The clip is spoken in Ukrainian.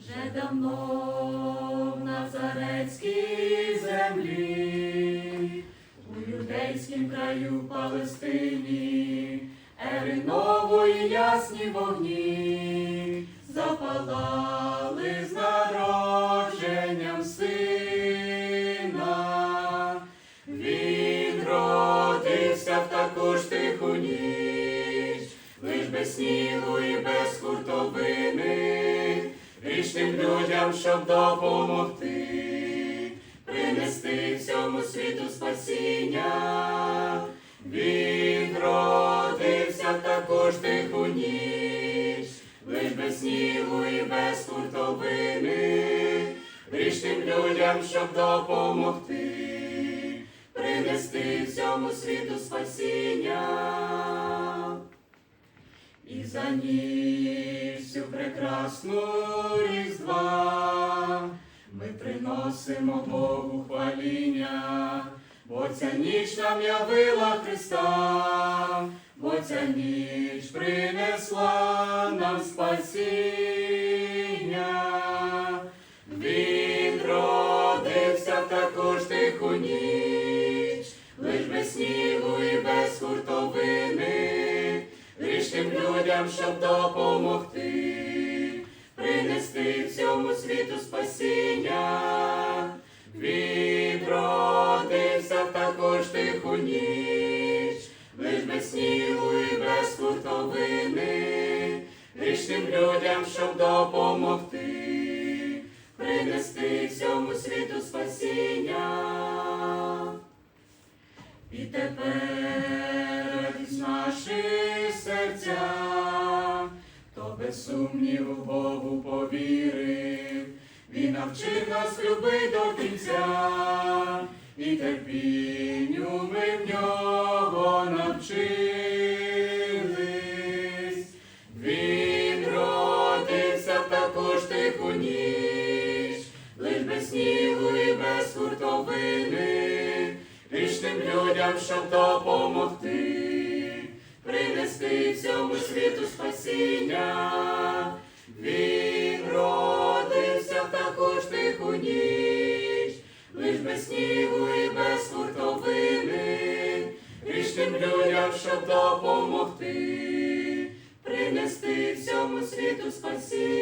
Вже давно в Назарецькій землі, у юдейськім краю Палестині, ери нової ясні вогні, запалали з народженням сина. Він родився в таку ж тиху ніч, лиш без снігу і без хуртовини, грішним людям, щоб допомогти, принести всьому світу спасіння. Він родився таку тиху ніч, лиш без снігу і без хуртовини, грішним людям, щоб допомогти принести всьому світу спасіння. І за ніч всю прекрасну різдва ми приносимо Богу хваління, бо ця ніч нам явила Христа, бо ця ніч принесла нам спасіння. Він родився в таку ж тиху ніч, лиш без снігу і без хуртовини, людям, щоб допомогти, спасіння. Він родився в таку тиху ніч, лиш без снігу і без хуртовини, грішним людям, щоб допомогти, принести всьому світу спасіння. І тепер радість наші серця, хто без сумніву Богу повірив, Він навчив нас любити до кінця, і терпінню ми в нього навчились. Він родився таку тиху ніч, лиш без снігу і без хуртовини, грішним людям, щоб допомогти, принести всьому світу спасіння. ж без снігу і без хуртовини, вічним людям, щоб допомогти, принести всьому світу спасіння.